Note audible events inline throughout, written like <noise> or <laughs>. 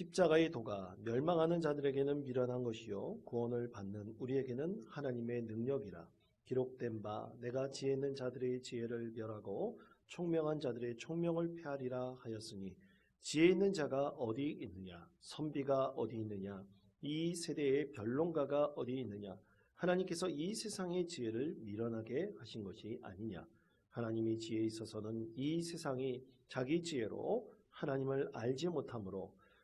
십자가의 도가 멸망하는 자들에게는 미련한 것이요 구원을 받는 우리에게는 하나님의 능력이라. 기록된 바 내가 지혜 있는 자들의 지혜를 멸하고 총명한 자들의 총명을 폐하리라 하였으니 지혜 있는 자가 어디 있느냐? 선비가 어디 있느냐? 이 세대의 변론가가 어디 있느냐? 하나님께서 이 세상의 지혜를 미련하게 하신 것이 아니냐? 하나님이 지혜에 있어서는 이 세상이 자기 지혜로 하나님을 알지 못하므로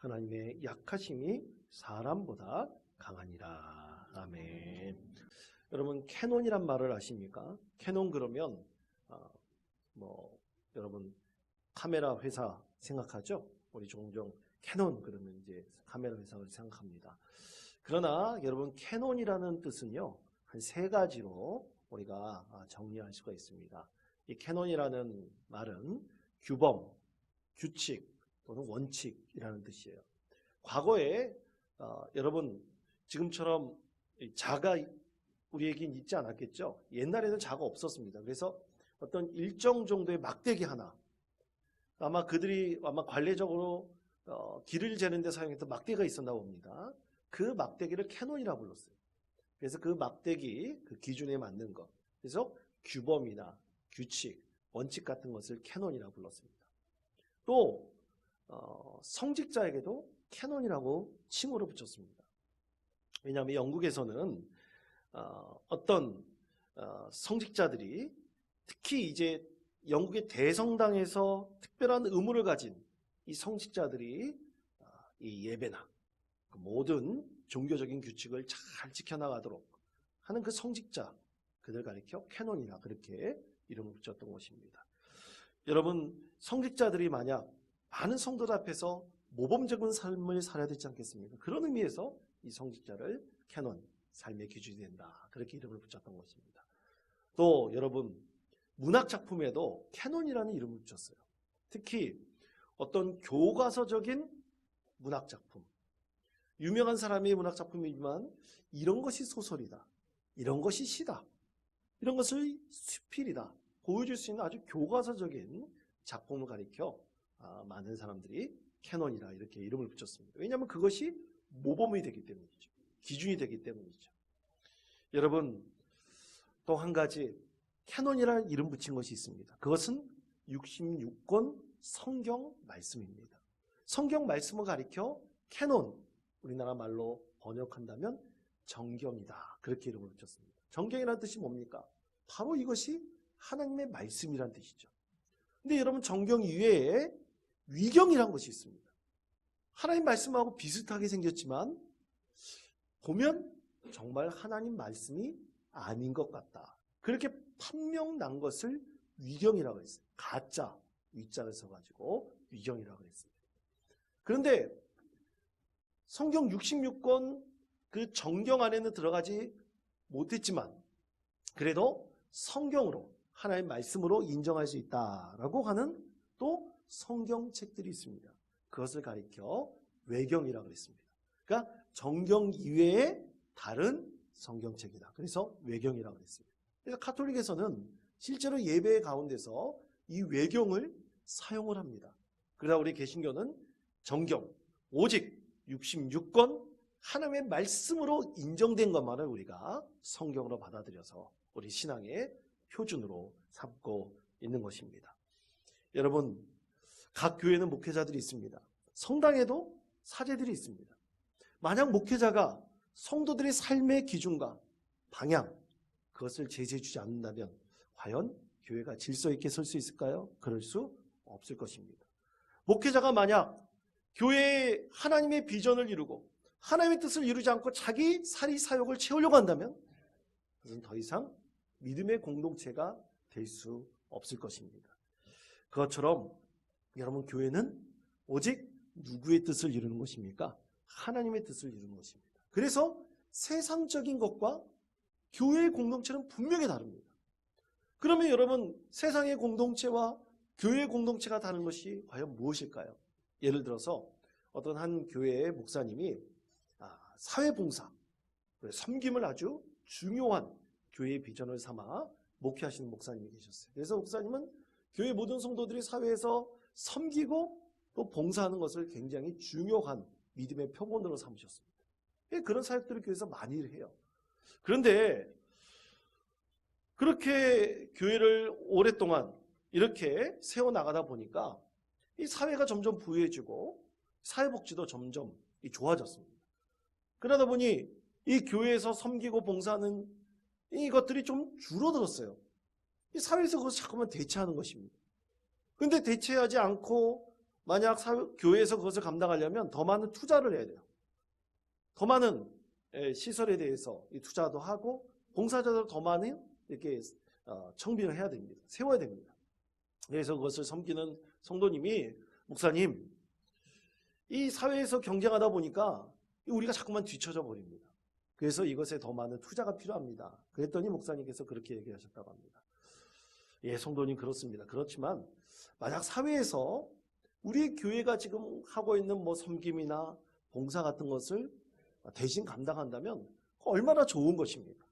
하나님의 약하심이 사람보다 강하니라. 아멘. 여러분 캐논이란 말을 아십니까? 캐논 그러면 어, 뭐 여러분 카메라 회사 생각하죠? 우리 종종 캐논 그러면 이제 카메라 회사를 생각합니다. 그러나 여러분 캐논이라는 뜻은요 한 세 가지로 우리가 아, 정리할 수가 있습니다. 이 캐논이라는 말은 규범, 규칙 또는 원칙이라는 뜻이에요. 과거에 어, 여러분 지금처럼 이 자가 우리에겐 있지 않았겠죠. 옛날에는 자가 없었습니다. 그래서 어떤 일정 정도의 막대기 하나 아마 그들이 아마 관례적으로 어, 길을 재는 데 사용했던 막대기가 있었나 봅니다. 그 막대기를 캐논이라 불렀어요. 그래서 그 막대기 그 기준에 맞는 것. 그래서 규범이나 규칙, 원칙 같은 것을 캐논이라 불렀습니다. 또 어, 성직자에게도 캐논이라고 칭호를 붙였습니다. 왜냐하면 영국에서는 어, 떤 성직자들이 특히 이제 영국의 대성당에서 특별한 의무를 가진 이 성직자들이 어, 이 예배나 그 모든 종교적인 규칙을 잘 지켜나가도록 하는 그 성직자 그들 가리켜 캐논이라 그렇게 이름을 붙였던 것입니다. 여러분 성직자들이 만약 많은 성도들 앞에서 모범적인 삶을 살아야 되지 않겠습니까? 그런 의미에서 이 성직자를 캐논, 삶의 기준이 된다. 그렇게 이름을 붙였던 것입니다. 또 여러분 문학 작품에도 캐논이라는 이름을 붙였어요. 특히 어떤 교과서적인 문학 작품, 유명한 사람의 문학 작품이지만 이런 것이 소설이다, 이런 것이 시다, 이런 것을 수필이다 보여줄 수 있는 아주 교과서적인 작품을 가리켜 아, 많은 사람들이 캐논이라 이렇게 이름을 붙였습니다. 왜냐하면 그것이 모범이 되기 때문이죠. 기준이 되기 때문이죠. 여러분 또 한 가지 캐논이라는 이름 붙인 것이 있습니다. 그것은 66권 성경 말씀입니다. 성경 말씀을 가리켜 캐논 우리나라 말로 번역한다면 정경이다. 그렇게 이름을 붙였습니다. 정경이라는 뜻이 뭡니까? 바로 이것이 하나님의 말씀이란 뜻이죠. 근데 여러분 정경 이외에 위경이란 것이 있습니다. 하나님 말씀하고 비슷하게 생겼지만 보면 정말 하나님 말씀이 아닌 것 같다. 그렇게 판명 난 것을 위경이라고 했어요. 가짜 위자를 써가지고 위경이라고 했습니다. 그런데 성경 66권 그 정경 안에는 들어가지 못했지만 그래도 성경으로 하나님 말씀으로 인정할 수 있다라고 하는 또 성경책들이 있습니다. 그것을 가리켜 외경이라고 했습니다. 그러니까 정경 이외에 다른 성경책이다. 그래서 외경이라고 했습니다. 그래서 카톨릭에서는 실제로 예배 가운데서 이 외경을 사용을 합니다. 그러나 우리 개신교는 정경 오직 66권 하나님의 말씀으로 인정된 것만을 우리가 성경으로 받아들여서 우리 신앙의 표준으로 삼고 있는 것입니다. 여러분, 각 교회는 목회자들이 있습니다. 성당에도 사제들이 있습니다. 만약 목회자가 성도들의 삶의 기준과 방향, 그것을 제시해 주지 않는다면 과연 교회가 질서 있게 설 수 있을까요? 그럴 수 없을 것입니다. 목회자가 만약 교회에 하나님의 비전을 이루고 하나님의 뜻을 이루지 않고 자기 사리 사욕을 채우려고 한다면 그것은 더 이상 믿음의 공동체가 될 수 없을 것입니다. 그것처럼 여러분 교회는 오직 누구의 뜻을 이루는 것입니까? 하나님의 뜻을 이루는 것입니다. 그래서 세상적인 것과 교회의 공동체는 분명히 다릅니다. 그러면 여러분 세상의 공동체와 교회의 공동체가 다른 것이 과연 무엇일까요? 예를 들어서 어떤 한 교회의 목사님이 아, 사회봉사, 섬김을 아주 중요한 교회의 비전을 삼아 목회하시는 목사님이 계셨어요. 그래서 목사님은 교회 모든 성도들이 사회에서 섬기고 또 봉사하는 것을 굉장히 중요한 믿음의 표본으로 삼으셨습니다. 예, 그런 사역들을 교회에서 많이 해요. 그런데 그렇게 교회를 오랫동안 이렇게 세워 나가다 보니까 이 사회가 점점 부유해지고 사회복지도 점점 좋아졌습니다. 그러다 보니 이 교회에서 섬기고 봉사하는 이것들이 좀 줄어들었어요. 이 사회에서 그것을 자꾸만 대체하는 것입니다. 근데 대체하지 않고 만약 사회, 교회에서 그것을 감당하려면 더 많은 투자를 해야 돼요. 더 많은 예, 시설에 대해서 투자도 하고 봉사자들 더 많은 이렇게 어, 청빙을 해야 됩니다. 세워야 됩니다. 그래서 그것을 섬기는 성도님이 목사님 이 사회에서 경쟁하다 보니까 우리가 자꾸만 뒤처져 버립니다. 그래서 이것에 더 많은 투자가 필요합니다. 그랬더니 목사님께서 그렇게 얘기하셨다고 합니다. 예, 성도님 그렇습니다. 그렇지만 만약 사회에서 우리 교회가 지금 하고 있는 뭐 섬김이나 봉사 같은 것을 대신 감당한다면 얼마나 좋은 것입니까?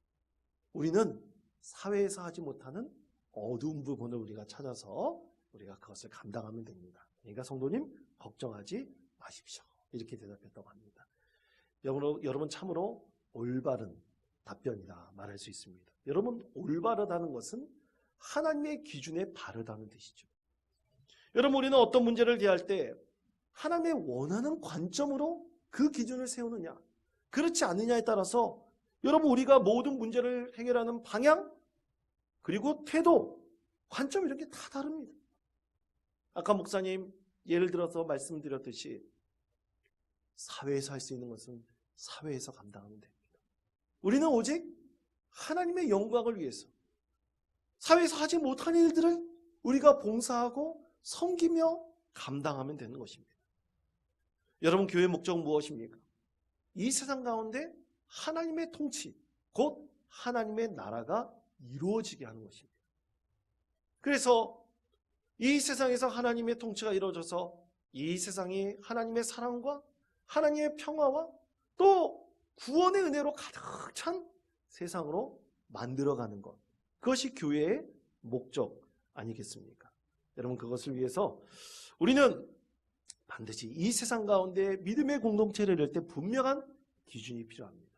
우리는 사회에서 하지 못하는 어두운 부분을 우리가 찾아서 우리가 그것을 감당하면 됩니다. 그러니까 성도님 걱정하지 마십시오. 이렇게 대답했다고 합니다. 여러분, 여러분 참으로 올바른 답변이다 말할 수 있습니다. 여러분 올바르다는 것은 하나님의 기준에 바르다는 뜻이죠. 여러분 우리는 어떤 문제를 대할 때 하나님의 원하는 관점으로 그 기준을 세우느냐 그렇지 않느냐에 따라서 여러분 우리가 모든 문제를 해결하는 방향 그리고 태도 관점 이런 게다 다릅니다. 아까 목사님 예를 들어서 말씀드렸듯이 사회에서 할 수 있는 것은 사회에서 감당하면 됩니다. 우리는 오직 하나님의 영광을 위해서 사회에서 하지 못한 일들을 우리가 봉사하고 섬기며 감당하면 되는 것입니다. 여러분 교회 목적은 무엇입니까? 이 세상 가운데 하나님의 통치, 곧 하나님의 나라가 이루어지게 하는 것입니다. 그래서 이 세상에서 하나님의 통치가 이루어져서 이 세상이 하나님의 사랑과 하나님의 평화와 또 구원의 은혜로 가득 찬 세상으로 만들어가는 것. 그것이 교회의 목적 아니겠습니까? 여러분 그것을 위해서 우리는 반드시 이 세상 가운데 믿음의 공동체를 이룰 때 분명한 기준이 필요합니다.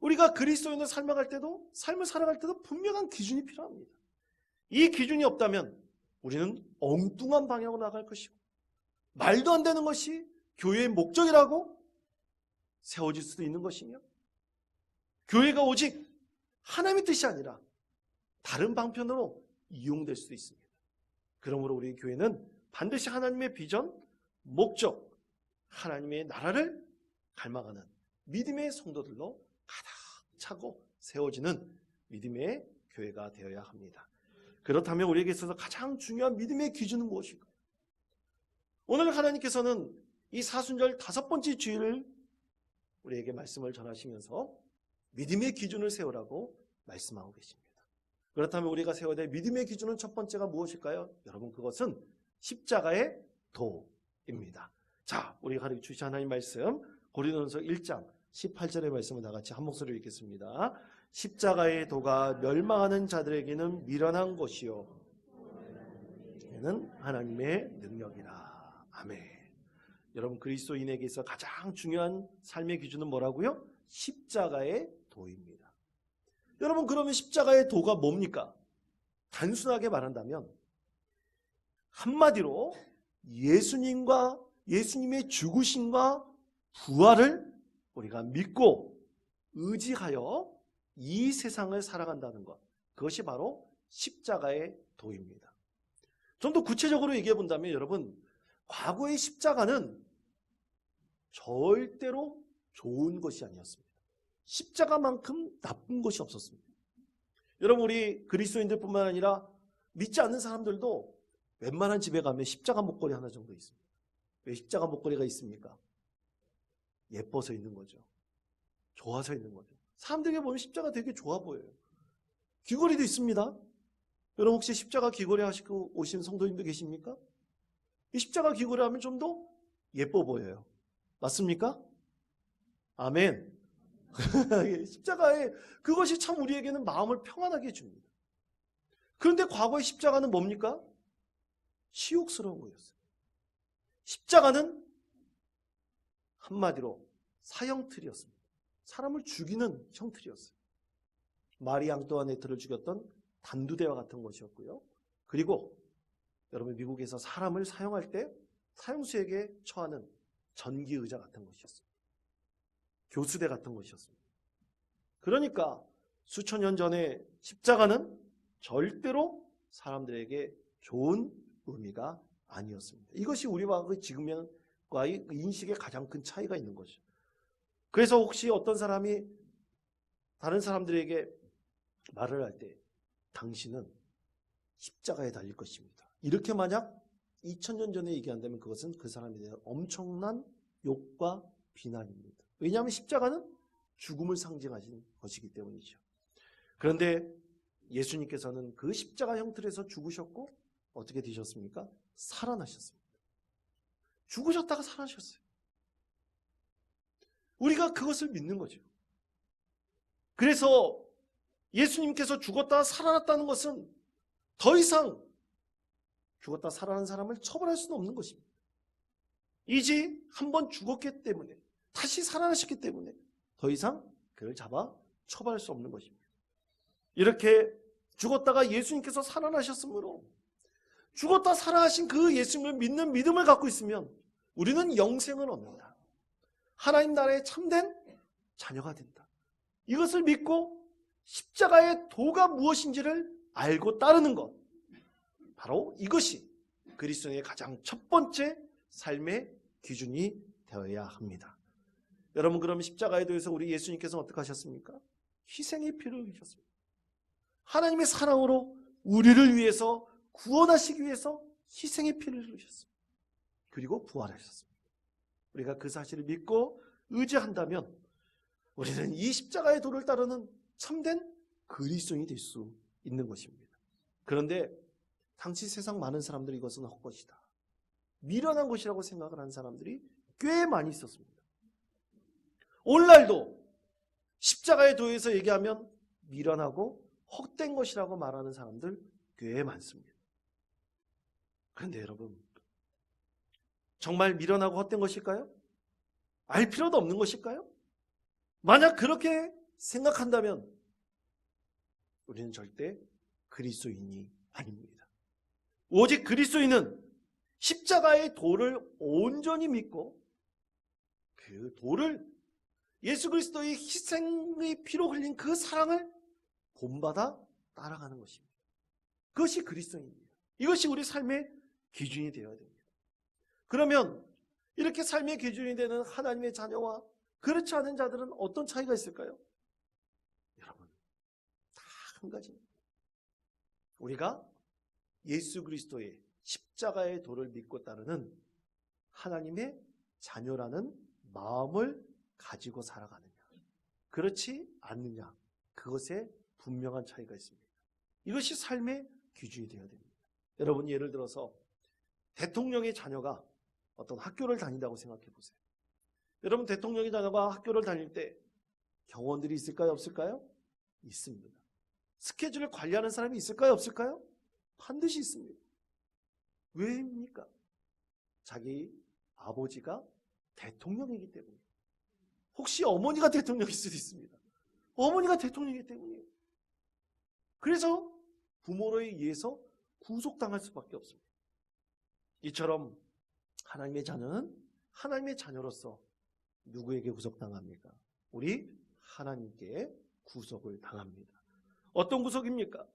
우리가 그리스도인을 살아갈 때도 삶을 살아갈 때도 분명한 기준이 필요합니다. 이 기준이 없다면 우리는 엉뚱한 방향으로 나갈 것이고 말도 안 되는 것이 교회의 목적이라고 세워질 수도 있는 것이며 교회가 오직 하나님의 뜻이 아니라 다른 방편으로 이용될 수도 있습니다. 그러므로 우리 교회는 반드시 하나님의 비전, 목적, 하나님의 나라를 갈망하는 믿음의 성도들로 가득 차고 세워지는 믿음의 교회가 되어야 합니다. 그렇다면 우리에게 있어서 가장 중요한 믿음의 기준은 무엇일까요? 오늘 하나님께서는 이 사순절 다섯 번째 주일을 우리에게 말씀을 전하시면서 믿음의 기준을 세우라고 말씀하고 계십니다. 그렇다면 우리가 세워야 될 믿음의 기준은 첫 번째가 무엇일까요? 여러분 그것은 십자가의 도입니다. 자, 우리 가르쳐 주신 하나님 말씀 고린도전서 1장 18절의 말씀을 다 같이 한 목소리로 읽겠습니다. 십자가의 도가 멸망하는 자들에게는 미련한 것이요 는 하나님의 능력이라. 아멘. 여러분 그리스도인에게서 가장 중요한 삶의 기준은 뭐라고요? 십자가의 도입니다. 여러분 그러면 십자가의 도가 뭡니까? 단순하게 말한다면 한마디로 예수님과 예수님의 죽으심과 부활을 우리가 믿고 의지하여 이 세상을 살아간다는 것. 그것이 바로 십자가의 도입니다. 좀 더 구체적으로 얘기해 본다면 여러분, 과거의 십자가는 절대로 좋은 것이 아니었습니다. 십자가만큼 나쁜 것이 없었습니다. 여러분, 우리 그리스도인들뿐만 아니라 믿지 않는 사람들도 웬만한 집에 가면 십자가 목걸이 하나 정도 있습니다. 왜 십자가 목걸이가 있습니까? 예뻐서 있는 거죠. 좋아서 있는 거죠. 사람들에게 보면 십자가 되게 좋아 보여요. 귀걸이도 있습니다. 여러분 혹시 십자가 귀걸이 하시고 오신 성도님도 계십니까? 이 십자가 귀걸이 하면 좀 더 예뻐 보여요. 맞습니까? 아멘. <laughs> 십자가에 그것이 참 우리에게는 마음을 평안하게 해줍니다. 그런데 과거의 십자가는 뭡니까? 치욕스러운 거였어요. 십자가는 한마디로 사형틀이었습니다. 사람을 죽이는 형틀이었어요. 마리 앙뚜아네트를 죽였던 단두대와 같은 것이었고요. 그리고 여러분 미국에서 사람을 사형할 때 사형수에게 처하는 전기 의자 같은 것이었습니다. 교수대 같은 것이었습니다. 그러니까 수천 년 전에 십자가는 절대로 사람들에게 좋은 의미가 아니었습니다. 이것이 우리와 그 지금과의 인식에 가장 큰 차이가 있는 거죠. 그래서 혹시 어떤 사람이 다른 사람들에게 말을 할 때 당신은 십자가에 달릴 것입니다. 이렇게 만약 2000년 전에 얘기한다면 그것은 그 사람에 대한 엄청난 욕과 비난입니다. 왜냐하면 십자가는 죽음을 상징하신 것이기 때문이죠. 그런데 예수님께서는 그 십자가 형틀에서 죽으셨고 어떻게 되셨습니까? 살아나셨습니다. 죽으셨다가 살아나셨어요. 우리가 그것을 믿는 거죠. 그래서 예수님께서 죽었다가 살아났다는 것은 더 이상 죽었다 살아난 사람을 처벌할 수는 없는 것입니다. 이제 한 번 죽었기 때문에 다시 살아나셨기 때문에 더 이상 그를 잡아 처벌할 수 없는 것입니다. 이렇게 죽었다가 예수님께서 살아나셨으므로 죽었다 살아나신 그 예수님을 믿는 믿음을 갖고 있으면 우리는 영생을 얻는다. 하나님 나라의 참된 자녀가 된다. 이것을 믿고 십자가의 도가 무엇인지를 알고 따르는 것. 바로 이것이 그리스도의 가장 첫 번째 삶의 기준이 되어야 합니다. 여러분 그럼 십자가에 대해서 우리 예수님께서 어떻게 하셨습니까? 희생의 피를 흘리셨습니다. 하나님의 사랑으로 우리를 위해서 구원하시기 위해서 희생의 피를 흘리셨습니다. 그리고 부활하셨습니다. 우리가 그 사실을 믿고 의지한다면 우리는 이 십자가의 도를 따르는 참된 그리스도인이 될 수 있는 것입니다. 그런데 당시 세상 많은 사람들이 이것은 헛것이다. 미련한 것이라고 생각을 하는 사람들이 꽤 많이 있었습니다. 오늘날도 십자가의 도에서 얘기하면 미련하고 헛된 것이라고 말하는 사람들 꽤 많습니다. 그런데 여러분, 정말 미련하고 헛된 것일까요? 알 필요도 없는 것일까요? 만약 그렇게 생각한다면 우리는 절대 그리스도인이 아닙니다. 오직 그리스도인은 십자가의 도를 온전히 믿고 그 도를 예수 그리스도의 희생의 피로 흘린 그 사랑을 본받아 따라가는 것입니다. 그것이 그리스도입니다. 이것이 우리 삶의 기준이 되어야 됩니다. 그러면 이렇게 삶의 기준이 되는 하나님의 자녀와 그렇지 않은 자들은 어떤 차이가 있을까요? 여러분, 다 한 가지입니다. 우리가 예수 그리스도의 십자가의 도를 믿고 따르는 하나님의 자녀라는 마음을 가지고 살아가느냐. 그렇지 않느냐. 그것에 분명한 차이가 있습니다. 이것이 삶의 기준이 되어야 됩니다. 여러분 예를 들어서 대통령의 자녀가 어떤 학교를 다닌다고 생각해 보세요. 여러분 대통령의 자녀가 학교를 다닐 때 경원들이 있을까요? 없을까요? 있습니다. 스케줄을 관리하는 사람이 있을까요? 없을까요? 반드시 있습니다. 왜입니까? 자기 아버지가 대통령이기 때문에. 혹시 어머니가 대통령일 수도 있습니다. 어머니가 대통령이기 때문이에요. 그래서 부모로 의해서 구속당할 수밖에 없습니다. 이처럼 하나님의 자녀는 하나님의 자녀로서 누구에게 구속당합니까? 우리 하나님께 구속을 당합니다. 어떤 구속입니까?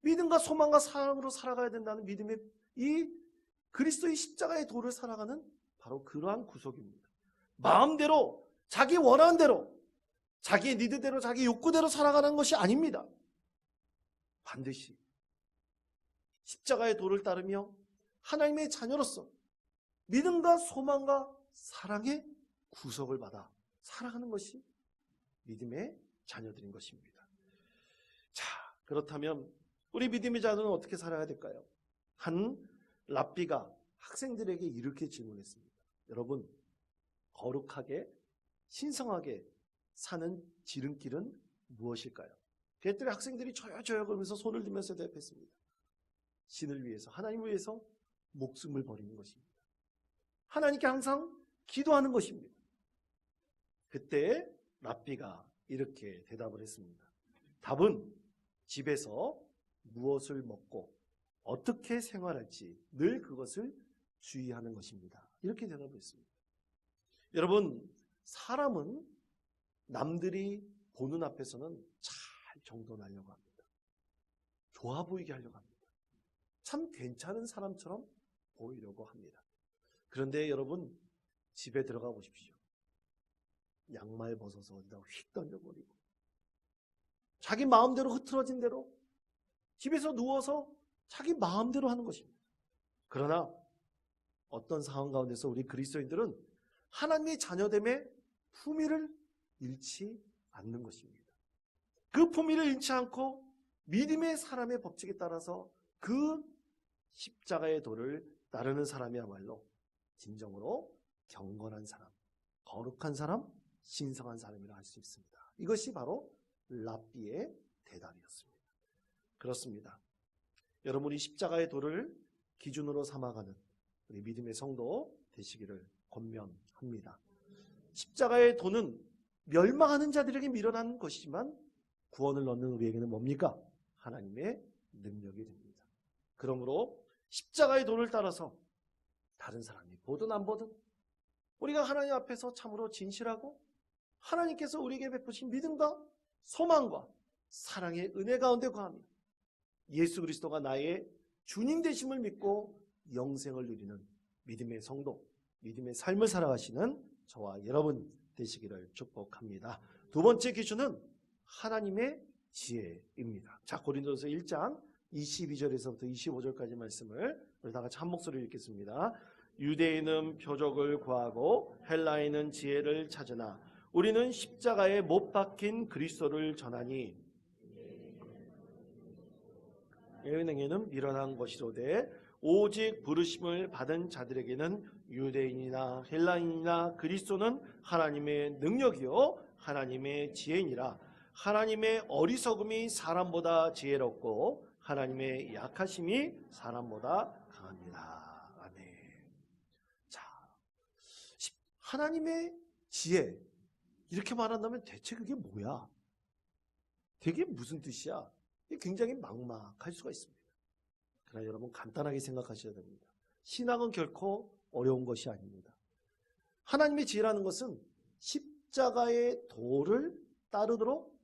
믿음과 소망과 사랑으로 살아가야 된다는 믿음의 이 그리스도의 십자가의 도를 살아가는 바로 그러한 구속입니다. 마음대로 자기 원하는 대로 자기의 니드대로 자기 욕구대로 살아가는 것이 아닙니다. 반드시 십자가의 도를 따르며 하나님의 자녀로서 믿음과 소망과 사랑에 구속을 받아 살아가는 것이 믿음의 자녀들인 것입니다. 자, 그렇다면 우리 믿음의 자녀는 어떻게 살아야 될까요? 한 랍비가 학생들에게 이렇게 질문했습니다. 여러분, 거룩하게 신성하게 사는 지름길은 무엇일까요? 그랬더니 학생들이 저요 그러면서 손을 들면서 대답했습니다. 신을 위해서 하나님을 위해서 목숨을 버리는 것입니다. 하나님께 항상 기도하는 것입니다. 그때 랍비가 이렇게 대답을 했습니다. 답은 집에서 무엇을 먹고 어떻게 생활할지 늘 그것을 주의하는 것입니다. 이렇게 대답을 했습니다. 여러분, 사람은 남들이 보는 앞에서는 잘 정돈하려고 합니다. 좋아 보이게 하려고 합니다. 참 괜찮은 사람처럼 보이려고 합니다. 그런데 여러분, 집에 들어가 보십시오. 양말 벗어서 어디다 휙 던져버리고, 자기 마음대로 흐트러진 대로 집에서 누워서 자기 마음대로 하는 것입니다. 그러나 어떤 상황 가운데서 우리 그리스도인들은 하나님의 자녀됨의 품위를 잃지 않는 것입니다. 그 품위를 잃지 않고 믿음의 사람의 법칙에 따라서 그 십자가의 도를 따르는 사람이야말로 진정으로 경건한 사람, 거룩한 사람, 신성한 사람이라 할 수 있습니다. 이것이 바로 랍비의 대답이었습니다. 그렇습니다. 여러분이 십자가의 도를 기준으로 삼아가는 우리 믿음의 성도 되시기를 권면합니다. 십자가의 도는 멸망하는 자들에게 밀어난 것이지만 구원을 얻는 우리에게는 뭡니까? 하나님의 능력이 됩니다. 그러므로 십자가의 도를 따라서 다른 사람이 보든 안 보든 우리가 하나님 앞에서 참으로 진실하고 하나님께서 우리에게 베푸신 믿음과 소망과 사랑의 은혜 가운데 거하며 예수 그리스도가 나의 주님 되심을 믿고 영생을 누리는 믿음의 성도, 믿음의 삶을 살아가시는 저와 여러분 되시기를 축복합니다. 두 번째 기준은 하나님의 지혜입니다. 자, 고린도서 1장 22절에서부터 25절까지 말씀을 우리 다 같이 한 목소리로 읽겠습니다. 유대인은 표적을 구하고 헬라인은 지혜를 찾으나 우리는 십자가에 못 박힌 그리스도를 전하니 예능에는 밀어난 것이로되 오직 부르심을 받은 자들에게는 유대인이나 헬라인이나 그리스도는 하나님의 능력이요 하나님의 지혜니라 하나님의 어리석음이 사람보다 지혜롭고 하나님의 약하심이 사람보다 강합니다. 아멘. 자, 하나님의 지혜 이렇게 말한다면 대체 그게 뭐야? 되게 무슨 뜻이야? 굉장히 막막할 수가 있습니다. 그러나 여러분 간단하게 생각하셔야 됩니다. 신앙은 결코 어려운 것이 아닙니다. 하나님의 지혜라는 것은 십자가의 도를 따르도록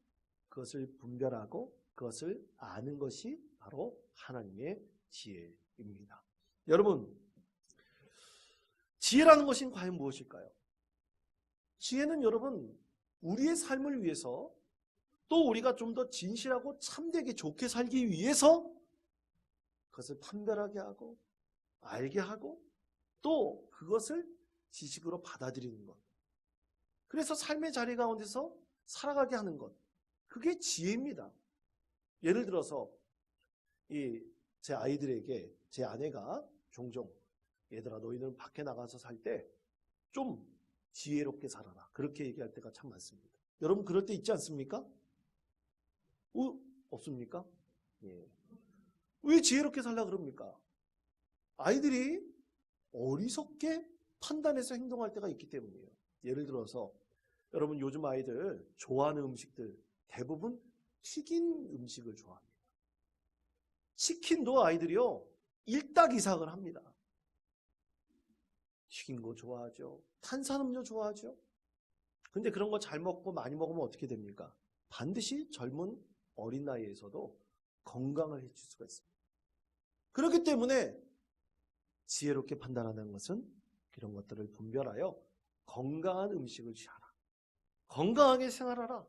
그것을 분별하고 그것을 아는 것이 바로 하나님의 지혜입니다. 여러분, 지혜라는 것이 과연 무엇일까요? 지혜는 여러분, 우리의 삶을 위해서 또 우리가 좀 더 진실하고 참되게 좋게 살기 위해서 그것을 판별하게 하고 알게 하고 또 그것을 지식으로 받아들이는 것. 그래서 삶의 자리 가운데서 살아가게 하는 것. 그게 지혜입니다. 예를 들어서 이 제 아이들에게 제 아내가 종종 얘들아 너희는 밖에 나가서 살 때 좀 지혜롭게 살아라. 그렇게 얘기할 때가 참 많습니다. 여러분 그럴 때 있지 않습니까? 어, 없습니까? 예. 왜 지혜롭게 살라 그럽니까? 아이들이 어리석게 판단해서 행동할 때가 있기 때문이에요. 예를 들어서 여러분 요즘 아이들 좋아하는 음식들 대부분 튀긴 음식을 좋아합니다. 치킨도 아이들이요 일딱이상을 합니다. 튀긴 거 좋아하죠. 탄산음료 좋아하죠. 근데 그런 거 잘 먹고 많이 먹으면 어떻게 됩니까? 반드시 젊은 어린 나이에서도 건강을 해칠 수가 있습니다. 그렇기 때문에 지혜롭게 판단하는 것은 이런 것들을 분별하여 건강한 음식을 취하라. 건강하게 생활하라.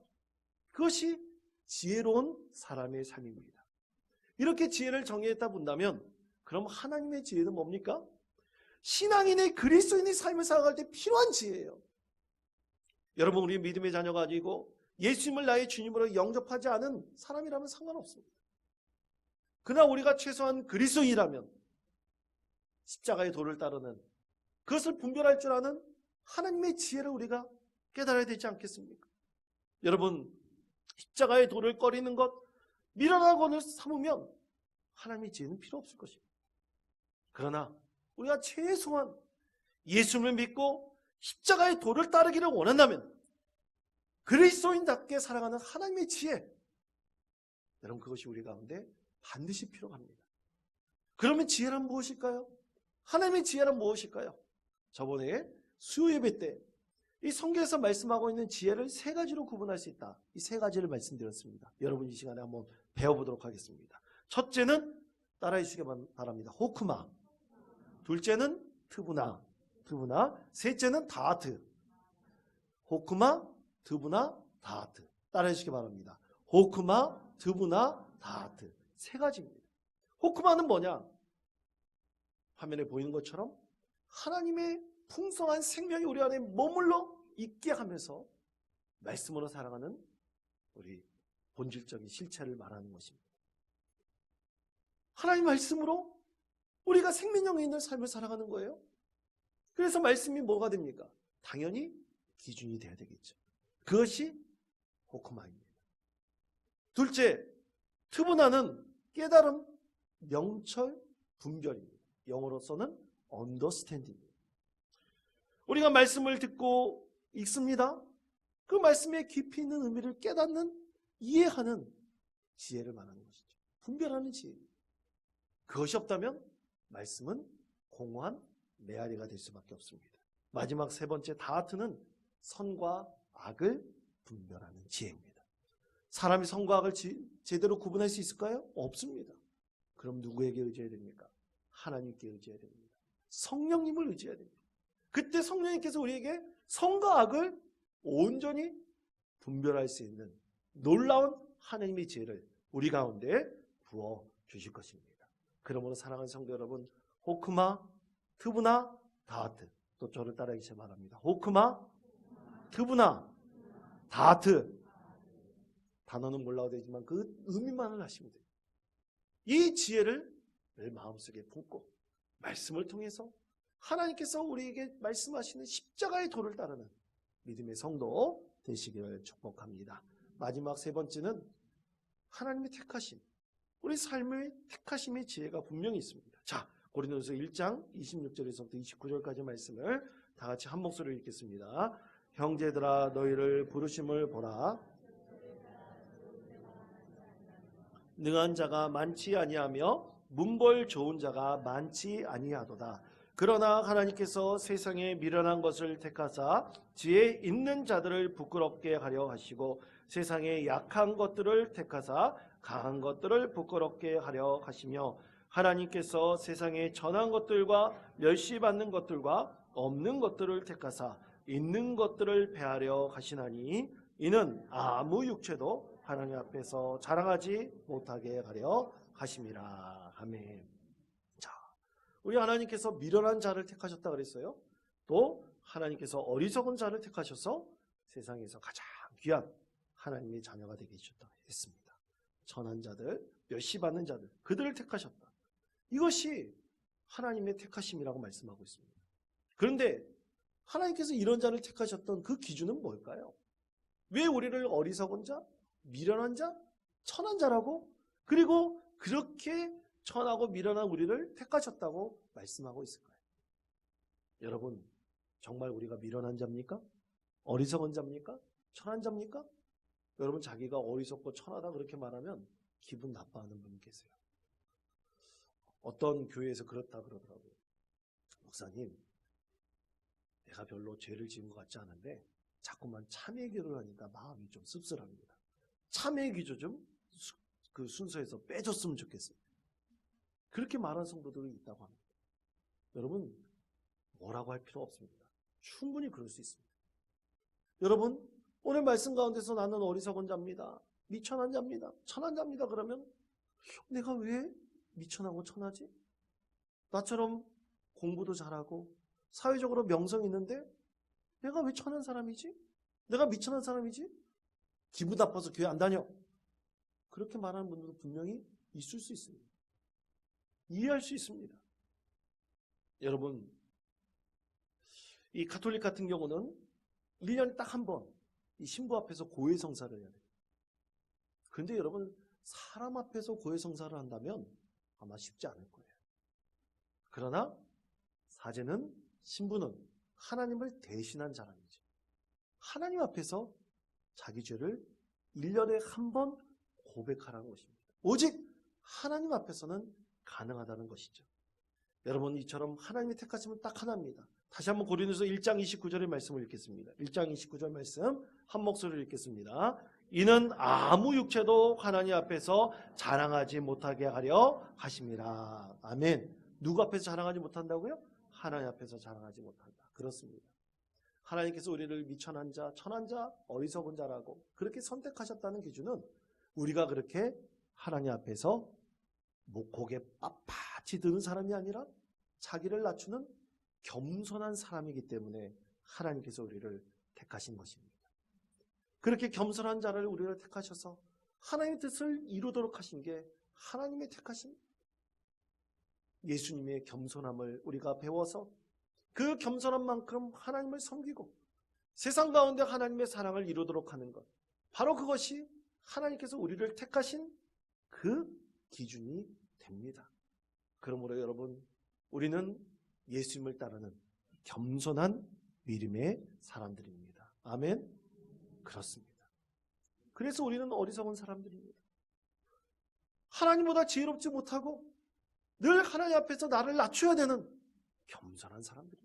그것이 지혜로운 사람의 삶입니다. 이렇게 지혜를 정의했다 본다면 그럼 하나님의 지혜는 뭡니까? 신앙인의 그리스도인의 삶을 살아갈 때 필요한 지혜예요. 여러분 우리 믿음의 자녀가 아니고 예수님을 나의 주님으로 영접하지 않은 사람이라면 상관없습니다. 그러나 우리가 최소한 그리스도인이라면 십자가의 도를 따르는 그것을 분별할 줄 아는 하나님의 지혜를 우리가 깨달아야 되지 않겠습니까? 여러분 십자가의 도를 꺼리는 것 미련하고는 삼으면 하나님의 지혜는 필요 없을 것입니다. 그러나 우리가 최소한 예수님을 믿고 십자가의 도를 따르기를 원한다면 그리스도인답게 살아가는 하나님의 지혜 여러분 그것이 우리 가운데 반드시 필요합니다. 그러면 지혜란 무엇일까요? 하나님의 지혜란 무엇일까요? 저번에 수요 예배 때 이 성경에서 말씀하고 있는 지혜를 세 가지로 구분할 수 있다. 이 세 가지를 말씀드렸습니다. 여러분 이 시간에 한번 배워보도록 하겠습니다. 첫째는 따라해 주시기 바랍니다. 호크마. 둘째는 트브나. 트브나. 셋째는 다하트. 호크마, 드브나, 다하트. 따라해 주시기 바랍니다. 호크마, 드브나, 다하트. 세 가지입니다. 호크마는 뭐냐? 화면에 보이는 것처럼 하나님의 풍성한 생명이 우리 안에 머물러 있게 하면서 말씀으로 살아가는 우리 본질적인 실체를 말하는 것입니다. 하나님 말씀으로 우리가 생명력이 있는 삶을 살아가는 거예요. 그래서 말씀이 뭐가 됩니까? 당연히 기준이 돼야 되겠죠. 그것이 호크마입니다. 둘째, 트브나는 깨달음, 명철, 분별입니다. 영어로서는 understand입니다. 우리가 말씀을 듣고 읽습니다. 그 말씀의 깊이 있는 의미를 깨닫는, 이해하는 지혜를 말하는 것이죠. 분별하는 지혜입니다. 그것이 없다면 말씀은 공허한 메아리가 될 수밖에 없습니다. 마지막 세 번째 다하트는 선과 악을 분별하는 지혜입니다. 사람이 선과 악을 지- 제대로 구분할 수 있을까요? 없습니다. 그럼 누구에게 의지해야 됩니까? 하나님께 의지해야 됩니다. 성령님을 의지해야 됩니다. 그때 성령님께서 우리에게 선과 악을 온전히 분별할 수 있는 놀라운 하나님의 지혜를 우리 가운데 부어 주실 것입니다. 그러므로 사랑하는 성도 여러분, 호크마, 트브나, 다하트. 또 저를 따라하기 바랍니다. 호크마, 트브나, 다하트. 단어는 몰라도 되지만 그 의미만을 하시면 돼요. 이 지혜를 늘 마음속에 품고 말씀을 통해서 하나님께서 우리에게 말씀하시는 십자가의 도를 따르는 믿음의 성도 되시기를 축복합니다. 마지막 세 번째는 하나님의 택하심. 우리 삶의 택하심의 지혜가 분명히 있습니다. 자, 고린도서 1장 26절에서부터 29절까지 말씀을 다 같이 한 목소리로 읽겠습니다. 형제들아 너희를 부르심을 보라. 능한 자가 많지 아니하며 문벌 좋은 자가 많지 아니하도다. 그러나 하나님께서 세상에 미련한 것을 택하사 지혜 있는 자들을 부끄럽게 하려 하시고 세상에 약한 것들을 택하사 강한 것들을 부끄럽게 하려 하시며 하나님께서 세상에 전한 것들과 멸시받는 것들과 없는 것들을 택하사 있는 것들을 배하려 하시나니 이는 아무 육체도 하나님 앞에서 자랑하지 못하게 하려 하심이라. 아멘. 자, 우리 하나님께서 미련한 자를 택하셨다 그랬어요. 또 하나님께서 어리석은 자를 택하셔서 세상에서 가장 귀한 하나님의 자녀가 되게 해주셨다 했습니다. 천한 자들, 멸시받는 자들, 그들을 택하셨다. 이것이 하나님의 택하심이라고 말씀하고 있습니다. 그런데 하나님께서 이런 자를 택하셨던 그 기준은 뭘까요? 왜 우리를 어리석은 자, 미련한 자, 천한 자라고 그리고 그렇게 천하고 미련한 우리를 택하셨다고 말씀하고 있을까요? 여러분, 정말 우리가 미련한 자입니까? 어리석은 자입니까? 천한 자입니까? 여러분 자기가 어리석고 천하다 그렇게 말하면 기분 나빠하는 분이 계세요. 어떤 교회에서 그렇다 그러더라고요. 목사님, 내가 별로 죄를 지은 것 같지 않은데 자꾸만 참회 기도를 하니까 마음이 좀 씁쓸합니다. 참회 기도 좀그 순서에서 빼줬으면 좋겠어요. 그렇게 말하는 성도들이 있다고 합니다. 여러분, 뭐라고 할 필요 없습니다. 충분히 그럴 수 있습니다. 여러분, 오늘 말씀 가운데서 나는 어리석은 자입니다. 미천한 자입니다. 천한 자입니다. 그러면 내가 왜 미천하고 천하지? 나처럼 공부도 잘하고 사회적으로 명성이 있는데 내가 왜 천한 사람이지? 내가 미천한 사람이지? 기분 나빠서 교회 안 다녀. 그렇게 말하는 분들도 분명히 있을 수 있습니다. 이해할 수 있습니다. 여러분, 이 가톨릭 같은 경우는 1년에 딱 한 번 이 신부 앞에서 고해 성사를 해야 돼요. 근데 여러분, 사람 앞에서 고해 성사를 한다면 아마 쉽지 않을 거예요. 그러나 사제는 신부는 하나님을 대신한 사람이죠. 하나님 앞에서 자기 죄를 1년에 한 번 고백하라는 것입니다. 오직 하나님 앞에서는 가능하다는 것이죠. 여러분 이처럼 하나님의 택하심은 딱 하나입니다. 다시 한번 고린도서 1장 29절의 말씀을 읽겠습니다. 1장 29절 말씀 한 목소리로 읽겠습니다. 이는 아무 육체도 하나님 앞에서 자랑하지 못하게 하려 하심이라. 아멘. 누구 앞에서 자랑하지 못한다고요? 하나님 앞에서 자랑하지 못한다. 그렇습니다. 하나님께서 우리를 미천한 자, 천한 자, 어리석은 자라고 그렇게 선택하셨다는 기준은 우리가 그렇게 하나님 앞에서 목 고개 빳빳이 드는 사람이 아니라 자기를 낮추는 겸손한 사람이기 때문에 하나님께서 우리를 택하신 것입니다. 그렇게 겸손한 자를 우리를 택하셔서 하나님의 뜻을 이루도록 하신 게 하나님의 택하신 예수님의 겸손함을 우리가 배워서 그 겸손한 만큼 하나님을 섬기고 세상 가운데 하나님의 사랑을 이루도록 하는 것. 바로 그것이 하나님께서 우리를 택하신 그 기준이 됩니다. 그러므로 여러분, 우리는 예수님을 따르는 겸손한 믿음의 사람들입니다. 아멘? 그렇습니다. 그래서 우리는 어리석은 사람들입니다. 하나님보다 지혜롭지 못하고 늘 하나님 앞에서 나를 낮춰야 되는 겸손한 사람들입니다.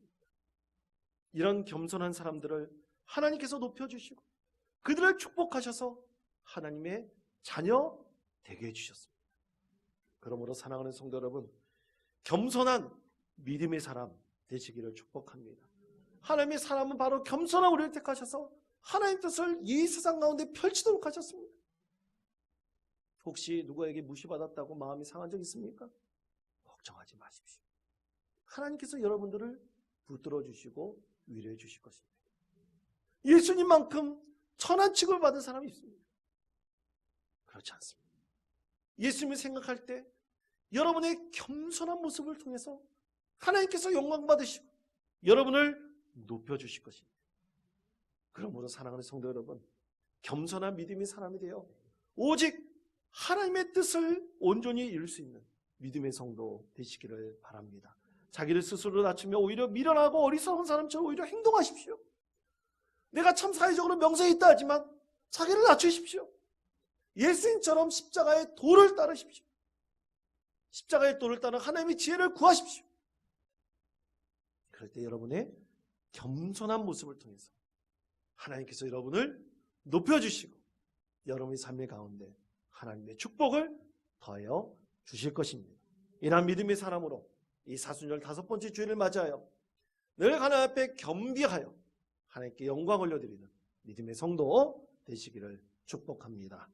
이런 겸손한 사람들을 하나님께서 높여주시고 그들을 축복하셔서 하나님의 자녀 되게 해주셨습니다. 그러므로 사랑하는 성도 여러분, 겸손한 믿음의 사람 되시기를 축복합니다. 하나님의 사람은 바로 겸손한 우리를 택하셔서 하나님 뜻을 이 세상 가운데 펼치도록 하셨습니다. 혹시 누구에게 무시받았다고 마음이 상한 적 있습니까? 걱정하지 마십시오. 하나님께서 여러분들을 붙들어 주시고 위로해 주실 것입니다. 예수님만큼 천한 취급을 받은 사람이 있습니다. 그렇지 않습니다. 예수님을 생각할 때 여러분의 겸손한 모습을 통해서 하나님께서 영광 받으시고 여러분을 높여 주실 것입니다. 그러므로 사랑하는 성도 여러분, 겸손한 믿음의 사람이 되어 오직 하나님의 뜻을 온전히 이룰 수 있는 믿음의 성도 되시기를 바랍니다. 자기를 스스로 낮추며 오히려 미련하고 어리석은 사람처럼 오히려 행동하십시오. 내가 참 사회적으로 명성이 있다 하지만 자기를 낮추십시오. 예수님처럼 십자가의 도를 따르십시오. 십자가의 도를 따라 하나님의 지혜를 구하십시오. 그럴 때 여러분의 겸손한 모습을 통해서 하나님께서 여러분을 높여주시고 여러분의 삶의 가운데 하나님의 축복을 더하여 주실 것입니다. 이러한 믿음의 사람으로 이 사순절 다섯 번째 주일을 맞아요. 늘 하나님 앞에 겸비하여 하나님께 영광 올려드리는 믿음의 성도 되시기를 축복합니다.